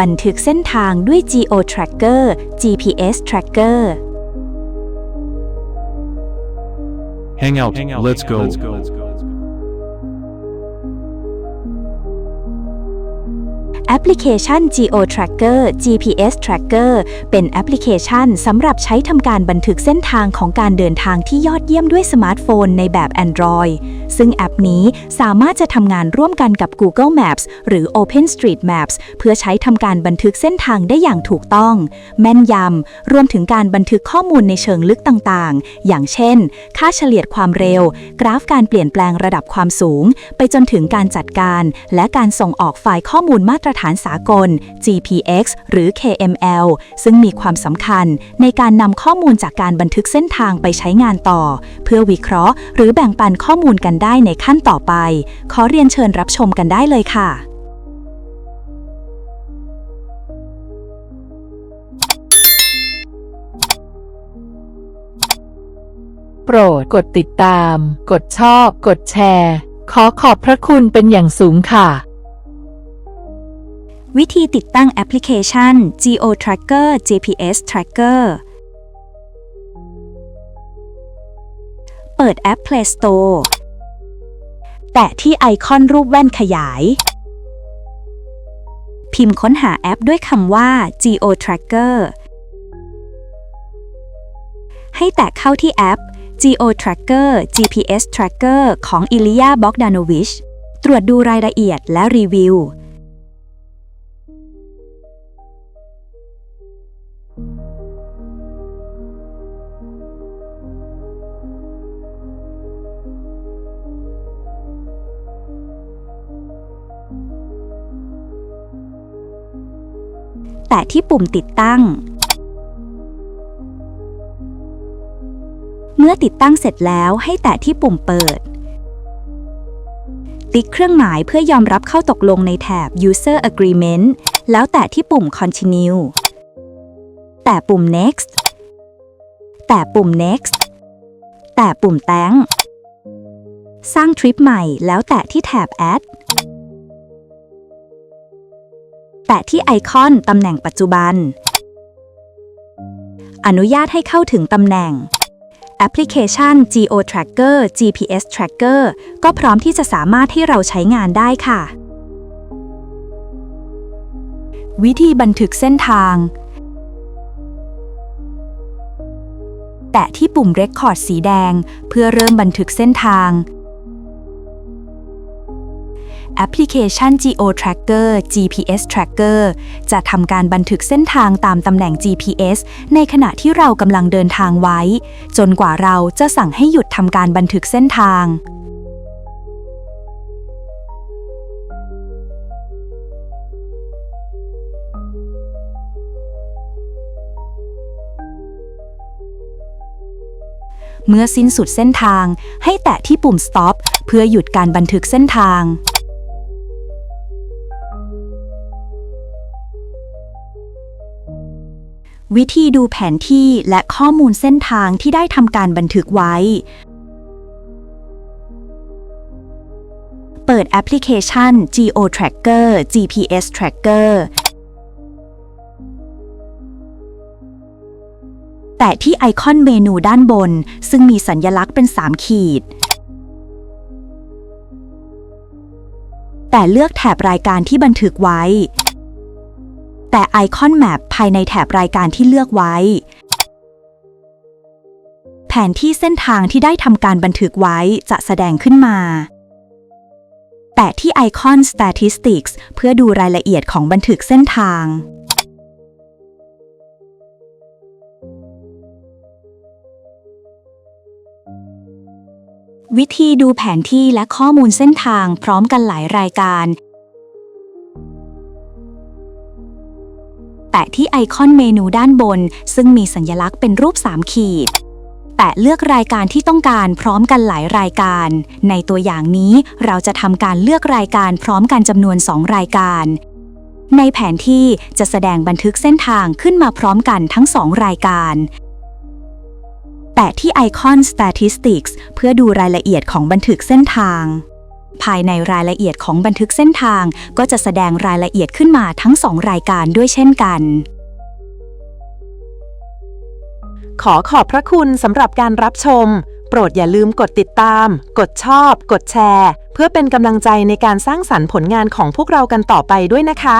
บันทึกเส้นทางด้วย Geo Tracker GPS Tracker Hang out. Let's go. แอปพลิเคชัน Geo Tracker GPS Tracker เป็นแอปพลิเคชันสำหรับใช้ทำการบันทึกเส้นทางของการเดินทางที่ยอดเยี่ยมด้วยสมาร์ทโฟนในแบบ Android ซึ่งแอปนี้สามารถจะทำงานร่วมกันกับ Google Maps หรือ OpenStreetMaps เพื่อใช้ทำการบันทึกเส้นทางได้อย่างถูกต้อง แม่นยำ รวมถึงการบันทึกข้อมูลในเชิงลึกต่างๆ อย่างเช่น ค่าเฉลี่ยความเร็ว กราฟการเปลี่ยนแปลงระดับความสูง ไปจนถึงการจัดการ และการส่งออกไฟล์ข้อมูลมาตรฐานสากล GPX หรือ KML ซึ่งมีความสำคัญในการนำข้อมูลจากการบันทึกเส้นทางไปใช้งานต่อ เพื่อวิเคราะห์ หรือแบ่งปันข้อมูลกันได้ในขั้นต่อไป ขอเรียนเชิญรับชมกันได้เลยค่ะโปรดกดติดตาม กดชอบ กดแชร์ ขอขอบพระคุณเป็นอย่างสูงค่ะ วิธีติดตั้งแอปพลิเคชัน Geo Tracker GPS Tracker เปิดแอป Play Store แตะที่ไอคอนรูปแว่นขยาย พิมพ์ค้นหาแอปด้วยคำว่า Geo Tracker ให้แตะเข้าที่แอป Geo Tracker GPS Tracker ของ Ilya Bogdanovich ตรวจดูรายละเอียดและรีวิว แตะที่ปุ่มติดตั้ง เมื่อติดตั้งเสร็จแล้วให้แตะที่ปุ่มเปิด ติ๊กเครื่องหมายเพื่อยอมรับเข้าตกลงในแถบ User Agreement แล้วแตะที่ปุ่ม Continue แตะปุ่ม Next แตะปุ่ม Next แตะปุ่ม Thank สร้างทริปใหม่แล้วแตะที่แถบ Add แตะที่ไอคอนตำแหน่งปัจจุบัน อนุญาตให้เข้าถึงตำแหน่ง แอปพลิเคชัน Geo Tracker GPS Tracker ก็พร้อมที่จะสามารถให้เราใช้งานได้ค่ะ วิธีบันทึกเส้นทาง แตะที่ปุ่ม Record สีแดง เพื่อเริ่มบันทึกเส้นทาง แอปพลิเคชัน Geo Tracker GPS Tracker จะทำการบันทึกเส้นทางตามตำแหน่ง GPS ในขณะที่เรากำลังเดินทางไว้ จนกว่าเราจะสั่งให้หยุดทำการบันทึกเส้นทางเมื่อสิ้นสุดเส้นทางให้แตะที่ปุ่ม Stop เพื่อหยุดการบันทึกเส้นทาง วิธีดูแผนที่และข้อมูลเส้นทางที่ได้ทำการบันทึกไว้ เปิดแอปพลิเคชัน Geo Tracker GPS Tracker แตะที่ไอคอนเมนูด้านบน ซึ่งมีสัญลักษณ์เป็น 3 ขีด แต่เลือกแถบรายการที่บันทึกไว้ แต่ไอคอนแมปภายในแถบรายการที่เลือกไว้ แผนที่เส้นทางที่ได้ทำการบันทึกไว้จะแสดงขึ้นมา แตะที่ไอคอน Statistics เพื่อดูรายละเอียดของบันทึกเส้นทางวิธีดูแผนที่และข้อมูลเส้นทางพร้อมกันหลายรายการะที่ไอคอนเมนูด้านบน ซึ่งมีสัญลักษณ์เป็นรูป 3 ขีด แตะเลือกรายการที่ต้องการพร้อมกันหลายรายการ ในตัวอย่างนี้เราจะทำการเลือกรายการพร้อมกันจำนวน 2 รายการ ในแผนที่จะแสดงบันทึกเส้นทางขึ้นมาพร้อมกันทั้ง 2 รายการแตะที่ไอคอน Statistics เพื่อดูรายละเอียดของบันทึกเส้นทาง ภายในรายละเอียดของบันทึกเส้นทาง ก็จะแสดงรายละเอียดขึ้นมาทั้งสองรายการด้วยเช่นกันขอขอบพระคุณสำหรับการรับชม โปรดอย่าลืมกดติดตาม กดชอบ กดแชร์ เพื่อเป็นกำลังใจในการสร้างสรรค์ผลงานของพวกเรากันต่อไปด้วยนะคะ